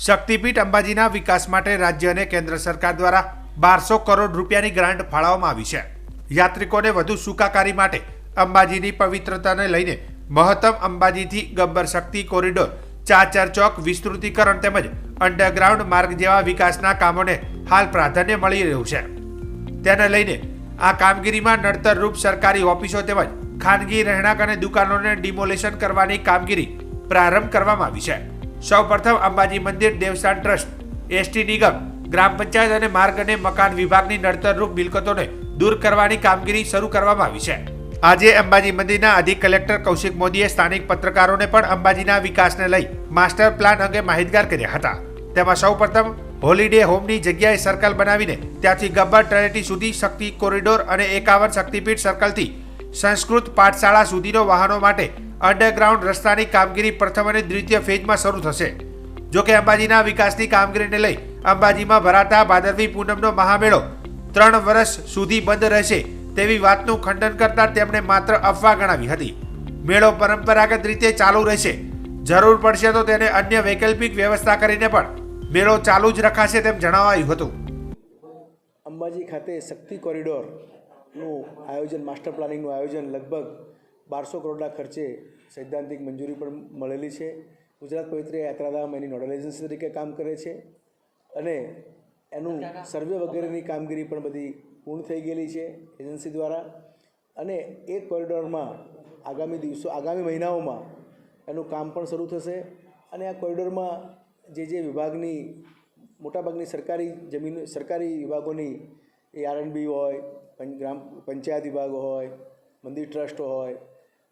શક્તિપીઠ અંબાજીના વિકાસ માટે રાજ્ય અને કેન્દ્ર સરકાર દ્વારા બારસો કરોડ રૂપિયાની ગ્રાન્ટ ફાળવવામાં આવી છે. યાત્રિકોને વધુ સુખાકારી માટે અંબાજીની પવિત્રતાને લઈને મહત્તમ અંબાજીથી ગબ્બર શક્તિ કોરિડોર, ચાચર ચોક વિસ્તૃતિકરણ તેમજ અંડરગ્રાઉન્ડ માર્ગ જેવા વિકાસના કામોને હાલ પ્રાધાન્ય મળી રહ્યું છે. તેને લઈને આ કામગીરીમાં નડતરરૂપ સરકારી ઓફિસો તેમજ ખાનગી રહેણાંક અને દુકાનોને ડિમોલેશન કરવાની કામગીરી પ્રારંભ કરવામાં આવી છે. સૌપ્રથમ અંબાજી મંદિર દેવસ્થાન ટ્રસ્ટ એસટી નિગમ, ગ્રામ પંચાયત અને માર્ગ અને મકાન વિભાગની નડતરરૂપ મિલકતોને દૂર કરવાની કામગીરી શરૂ કરવામાં આવી છે. આજે અંબાજી મંદિરના અધિક કલેક્ટર કૌશિક મોદીએ સ્થાનિક પત્રકારોને પણ અંબાજીના વિકાસને લઈ માસ્ટર પ્લાન અંગે માહિતગાર કર્યા હતા. તેમાં સૌપ્રથમ હોલિડે હોમની જગ્યાએ સર્કલ બનાવીને ત્યાંથી ગબ્બર ટ્રેટી સુધી શક્તિ કોરિડોર અને એકાવન શક્તિપીઠ સર્કલથી સંસ્કૃત પાઠશાળા સુધીનો વાહનો માટે અંડરગ્રાઉન્ડ રસ્તાની કામગીરી પ્રથમ અને દ્વિતીય ફેઝમાં શરૂ થશે. જો કે અંબાજીના વિકાસની કામગીરીને લઈ અંબાજીમાં ભરાતા ભાદરવી પૂનમનો મહામેળો ત્રણ વર્ષ સુધી બંધ રહેશે તેવી વાતનું ખંડન કરતા તેમણે માત્ર અફવા ગણાવી હતી. મેળો પરંપરાગત રીતે ચાલુ રહેશે. જરૂર પડશે તો તેને અન્ય વૈકલ્પિક વ્યવસ્થા કરીને પણ મેળો ચાલુ જ રખાશે તેમ જણાવાયું હતું. અંબાજી ખાતે શક્તિ કોરિડોરનું આયોજન, માસ્ટર પ્લાનિંગનું આયોજન લગભગ બારસો કરોડના ખર્ચે સૈદ્ધાંતિક મંજૂરી પણ મળેલી છે. ગુજરાત પવિત્ર યાત્રાધામ એની નોડલ એજન્સી તરીકે કામ કરે છે અને એનું સર્વે વગેરેની કામગીરી પણ બધી પૂર્ણ થઈ ગયેલી છે એજન્સી દ્વારા. અને એ કોરિડોરમાં આગામી દિવસો, આગામી મહિનાઓમાં એનું કામ પણ શરૂ થશે અને આ કોરિડોરમાં જે જે વિભાગની, મોટાભાગની સરકારી જમીન, સરકારી વિભાગોની, એ આરએનબી હોય ગ્રામ પંચાયત વિભાગ હોય, મંદિર ટ્રસ્ટ હોય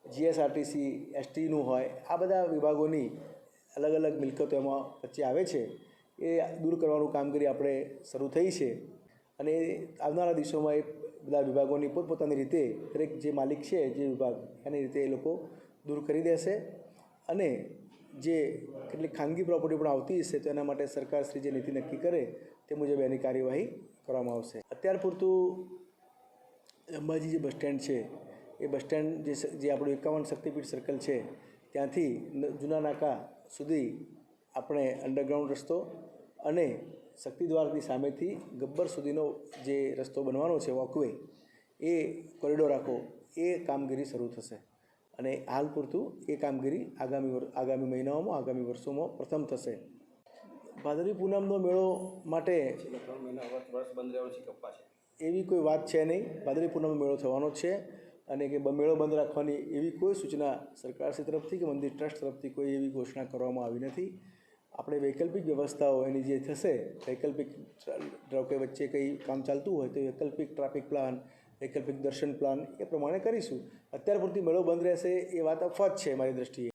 જીએસઆરટીસી, એસટીનું હોય, આ બધા વિભાગોની અલગ અલગ મિલકતો એમાં વચ્ચે આવે છે. એ દૂર કરવાનું કામગીરી આપણે શરૂ થઈ છે. અને આવનારા દિવસોમાં એ બધા વિભાગોની પોતપોતાની રીતે દરેક જે માલિક છે, જે વિભાગ, એની રીતે એ લોકો દૂર કરી દેશે. અને જે કેટલીક ખાનગી પ્રોપર્ટી પણ આવતી હશે, તો એના માટે સરકારશ્રી જે નીતિ નક્કી કરે, તે મુજબ એની કાર્યવાહી કરવામાં આવશે. અત્યાર પૂરતું અંબાજી જે બસ સ્ટેન્ડ છે એ બસ સ્ટેન્ડ જે જે આપણું એકાવન શક્તિપીઠ સર્કલ છે ત્યાંથી જૂના નાકા સુધી આપણે અંડરગ્રાઉન્ડ રસ્તો અને શક્તિદ્વારની સામેથી ગબ્બર સુધીનો જે રસ્તો બનવાનો છે વોકવે એ કોરિડોર આખો એ કામગીરી શરૂ થશે. અને હાલ પૂરતું એ કામગીરી આગામી આગામી મહિનાઓમાં આગામી વર્ષોમાં પ્રથમ થશે. ભાદરવી પૂનમનો મેળો માટે એવી કોઈ વાત છે નહીં. ભાદરવી પૂનમનો મેળો થવાનો જ છે. અને કે મેળો બંધ રાખવાની એવી કોઈ સૂચના સરકારશ્રી તરફથી કે મંદિર ટ્રસ્ટ તરફથી કોઈ એવી ઘોષણા કરવામાં આવી નથી. આપણે વૈકલ્પિક વ્યવસ્થાઓ એની જે થશે, વૈકલ્પિક ધારો વચ્ચે કંઈ કામ ચાલતું હોય તો વૈકલ્પિક ટ્રાફિક પ્લાન, વૈકલ્પિક દર્શન પ્લાન એ પ્રમાણે કરીશું. અત્યાર પૂરતી મેળો બંધ રહેશે એ વાત અફવાત છે મારી દૃષ્ટિએ